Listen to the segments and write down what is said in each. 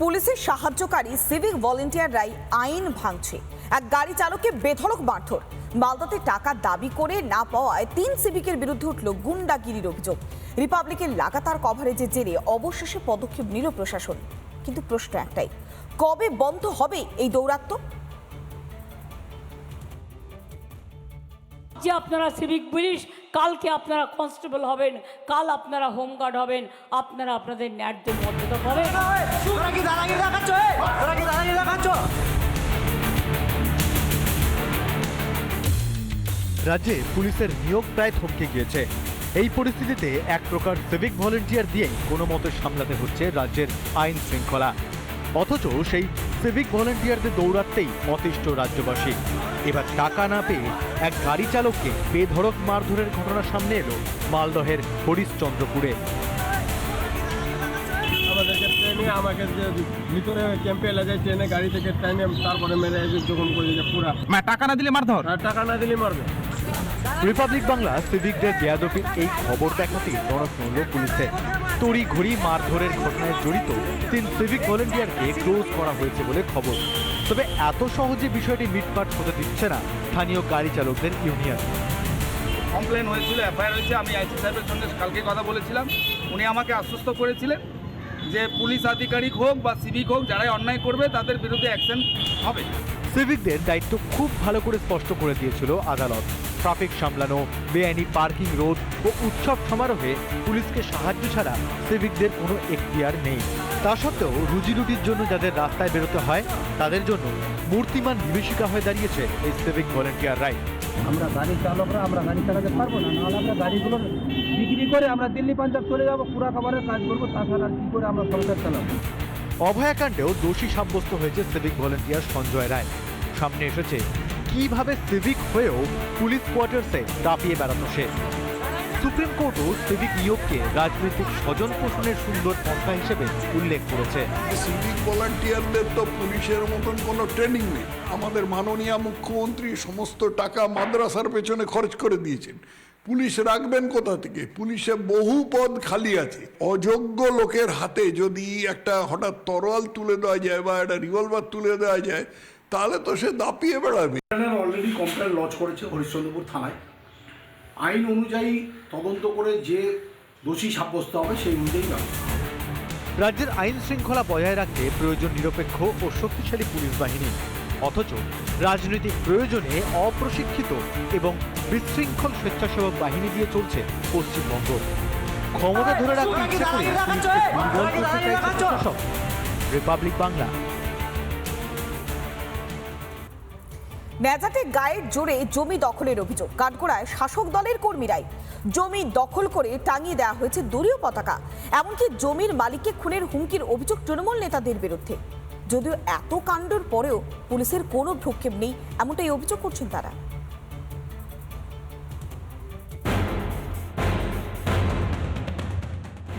পুলিশের সাহায্যকারী সিভিক ভলেন্টিয়াররাই আইন ভাঙছে। এক গাড়ি চালককে বেধড়ক মারধর। মালদাতে টাকা দাবি করে না পাওয়ায় তিন সিভিকের বিরুদ্ধে উঠল গুন্ডাগিরির অভিযোগ। রিপাবলিকের লাগাতার কভারেজের জেরে অবশেষে পদক্ষেপ নিল প্রশাসন। কিন্তু প্রশ্ন একটাই, কবে বন্ধ হবে এই দৌরাত্ম্য? যে আপনারা সিভিক পুলিশ কালকে আপনারা কনস্টেবল হবেন কাল আপনারা হোমগার্ড হবেন আপনারা আপনাদের ন্যায্য মর্যাদা পাবেন। রাজ্যে পুলিশের নিয়োগ প্রায় থমকে গিয়েছে। এই পরিস্থিতিতে এক প্রকার সিভিক ভলেন্টিয়ার দিয়ে কোনো মতে সামলাতে হচ্ছে রাজ্যের আইন শৃঙ্খলা। অথচ সেই সিভিক ভলেন্টিয়ারদের দৌড়াতেই অতিষ্ঠ রাজ্যবাসী। এবার টাকা না পেয়ে এক গাড়ি চালককে বেধড়ক মারধরের ঘটনা সামনে এলো মালদহের হরিশ্চন্দ্রপুরে। আমাদেরকে ট্রেনে আমাকে যে ভিতরে ক্যাম্পে এলে যায় ট্রেনে গাড়ি থেকে টাইমে তারপরে মেরে যখন করে যে পুরা। টাকা না দিলে মারধর? আর টাকা না দিলে মারবে। রিপাবলিক বাংলা সিভিকদের বেয়াদপির এই খবর দেখাতেই টনক নড়ল পুলিশের তড়ি ঘড়ি মারধরের ঘটনায় জড়িত তিন সিভিক ভলেন্টিয়ারকে ক্লোজ করা হয়েছে বলে খবর। তবে এত সহজে বিষয়টি মিটমাট হতে দিচ্ছে না স্থানীয় গাড়ি চালকদের ইউনিয়ন। কমপ্লেন হয়েছিল এফআইআর হয়েছে, আমি আইসি সাহেবের সঙ্গে কালকে কথা বলেছিলাম। উনি আমাকে আশ্বস্ত করেছিলেন যে পুলিশ আধিকারিক হোক বা সিভিক হোক, যারাই অন্যায় করবে, তাদের বিরুদ্ধে অ্যাকশন হবে। সিভিকদের দায়িত্ব খুব ভালো করে স্পষ্ট করে দিয়েছিল আদালত। ট্রাফিক সামলানো বেআইনি পার্কিং রোড ও উৎসব সমারোহে পুলিশকে সাহায্য ছাড়া সিভিকদের কোনো এখতিয়ার নেই। তা সত্ত্বেও রুজি রুটির জন্য যাদের রাস্তায় বেরোতে হয় তাদের জন্য মূর্তিমান বিভীষিকা হয়ে দাঁড়িয়েছে এই সিভিক ভলেন্টিয়ার রাইট আমরা গাড়ি চালকরা আমরা গাড়ি চালাতে পারব না নাহলে আমরা গাড়িগুলো বিক্রি করে আমরা দিল্লি পাঞ্জাব চলে যাব পুরা খাবারের কাজ করব তাছাড়া কী করে আমরা সংসার চালাবো? অভয়াকাণ্ডেও দোষী সাব্যস্ত হয়েছে সিভিক ভলেন্টিয়ার সঞ্জয় রায়। সামনে এসেছে। কীভাবে সিভিক হয়েও পুলিশ কোয়ার্টার্সে দাপিয়ে বেড়াতো সে সুপ্রিম কোর্টও সিভিক নিয়োগকে রাজনৈতিক স্বজন পোষণের সুন্দর পন্থা হিসেবে উল্লেখ করেছে। সিভিক ভলান্টিয়ারদের তো পুলিশের মতন কোনো ট্রেনিং নেই। আমাদের মাননীয় মুখ্যমন্ত্রী সমস্ত টাকা মাদ্রাসার পেছনে খরচ করে দিয়েছেন। পুলিশ রাখবেন কোথা থেকে? পুলিশে বহু পদ খালি আছে। অযোগ্য লোকের হাতে যদি একটা হঠাৎ তরোয়াল তুলে দেওয়া যায় বা একটা রিভলভার তুলে দেওয়া যায় তাহলে তো সে দাপিয়ে বেড়াবে। অলরেডি কমপ্লেন লজ করেছে হরিশ্চন্দ্রপুর থানায়। আইন অনুযায়ী তদন্ত করে যে দোষী সাব্যস্ত হবে সেই অনুযায়ী ব্যবস্থা রাজ্যের আইন শৃঙ্খলা বজায় রাখতে প্রয়োজন নিরপেক্ষ ও শক্তিশালী পুলিশ বাহিনী। অথচ রাজনৈতিক প্রয়োজনে অপ্রশিক্ষিত এবং বিশৃঙ্খল স্বেচ্ছাসেবক বাহিনী দিয়ে চলছে পশ্চিমবঙ্গ। ক্ষমতা ধরে রাখতে তোরা কি ইচ্ছে করে দাদাগিরি দেখাচ্ছ মেজাতে গায়ের জোরে জমি দখলের অভিযোগ। কাঠগোড়ায় শাসক দলের কর্মীরাই জমি দখল করে টাঙিয়ে দেওয়া হয়েছে দলীয় পতাকা। এমনকি জমির মালিককে খুনের হুমকির অভিযোগ তৃণমূল নেতাদের বিরুদ্ধে। যদিও এত কাণ্ডর পরেও পুলিশের কোনো ভ্রুক্ষেপ নেই, এমনটাই অভিযোগ করছেন তারা।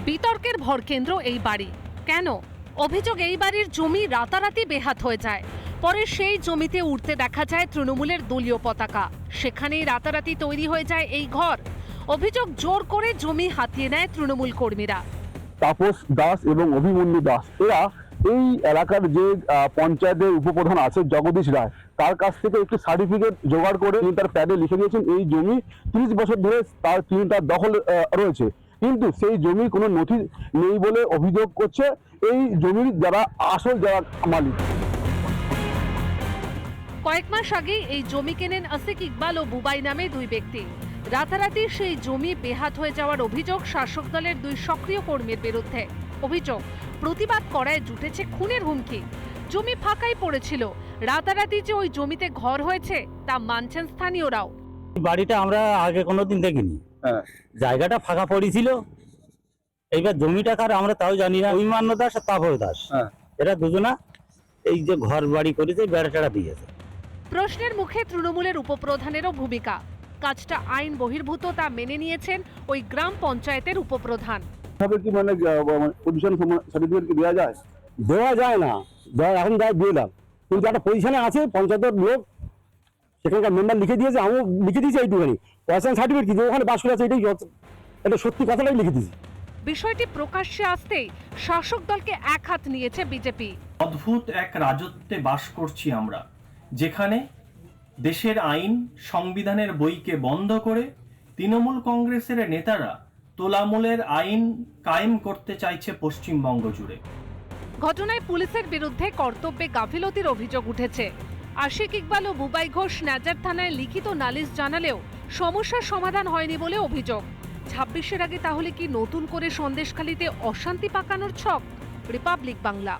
বিতর্কের ভরকেন্দ্র এই বাড়ি। কেন? অভিযোগ এই বাড়ির জমি রাতারাতি বেহাত হয়ে যায়। পরে সেই জমিতে উঠতে দেখা যায় তৃণমূলের দলীয় পতাকা। সেখানেই রাতারাতি তৈরি হয়ে যায় এই ঘর। অভিযোগ জোর করে জমি হাতিয়ে নেয় তৃণমূল কর্মীরা। তাপস দাস এবং অভিমন্যু দাস, এরা এই এলাকার যে পঞ্চায়েতের উপপ্রধান আছে জগদীশ রায়, তার কাছ থেকে একটি সার্টিফিকেট জোগাড় করে তিনি তার প্যাডে লিখে দিয়েছেন, এই জমি তিরিশ বছর ধরে তার তিনি তার দখল রয়েছে। কিন্তু সেই জমির কোনো নথি নেই বলে অভিযোগ করছে, এই জমির যারা আসল যারা মালিক। কয়েক মাস আগেই এই জমি কেনেন আসিক ইকবাল ও বুবাই নামে দুই ব্যক্তি। রাতারাতি সেই জমি বেহাত হয়ে যাওয়ার অভিযোগ শাসক দলের দুই সক্রিয় কর্মীর বিরুদ্ধে। অভিযোগ প্রতিবাদ করায় জুটেছে খুনের হুমকি। জমি ফাঁকাই পড়েছিল। রাতারাতি যে ওই জমিতে ঘর হয়েছে তা মানছেন স্থানীয়রাও। বাড়িটা আমরা আগে কোনোদিন দেখিনি। জায়গাটা ফাঁকা পড়েছিল। এইবার জমিটা কার আমরা তাও জানি না। অভিমান্য দাস আর তাপস দাস। এরা দুজনা এই যে ঘর বাড়ি করেছে বেড়া টেড়া দিয়েছে। প্রশ্নের মুখে তৃণমূলের উপপ্রধানেরও ভূমিকা। কাজটা আইন বহির্ভূত তা মেনে নিয়েছেন ওই গ্রাম পঞ্চায়েতের উপপ্রধান। তবে কি মানে পজিশন সার্টিফিকেট কি দেওয়া যায়? দেওয়া যায় না। এখন যায় দাম কিন্তু একটা পজিশনে আছে পঞ্চায়েতের লোক সেখানকার মেম্বার লিখে দিয়েছে আমিও লিখে দিয়েছি এইটুখানি। পয়সা সার্টিফিকেট কি? যে ওখানে বাস করে আছে এটাই এটা সত্যি কথাটাই লিখে দিয়েছি। বিষয়টি প্রকাশ্যে আসতেই শাসক দলকে এক হাত নিয়েছে বিজেপি। অদ্ভুত এক রাজত্বে বাস করছি আমরা। যেখানে দেশের আইন সংবিধানের বইকে বন্ধ করে তৃণমূল কংগ্রেসের নেতারা তোলামূলের আইন কায়েম করতে চাইছে পশ্চিমবঙ্গ জুড়ে। ঘটনায় পুলিশের বিরুদ্ধে কর্তব্যে গাফিলতির অভিযোগ উঠেছে। আশিক ইকবাল ও বুবাই ঘোষ নাজার থানায় লিখিত নালিশ জানালেও সমস্যার সমাধান হয়নি বলে অভিযোগ। ছাব্বিশের আগে তাহলে কি নতুন করে সন্দেশখালিতে অশান্তি পাকানোর ছক? রিপাবলিক বাংলা।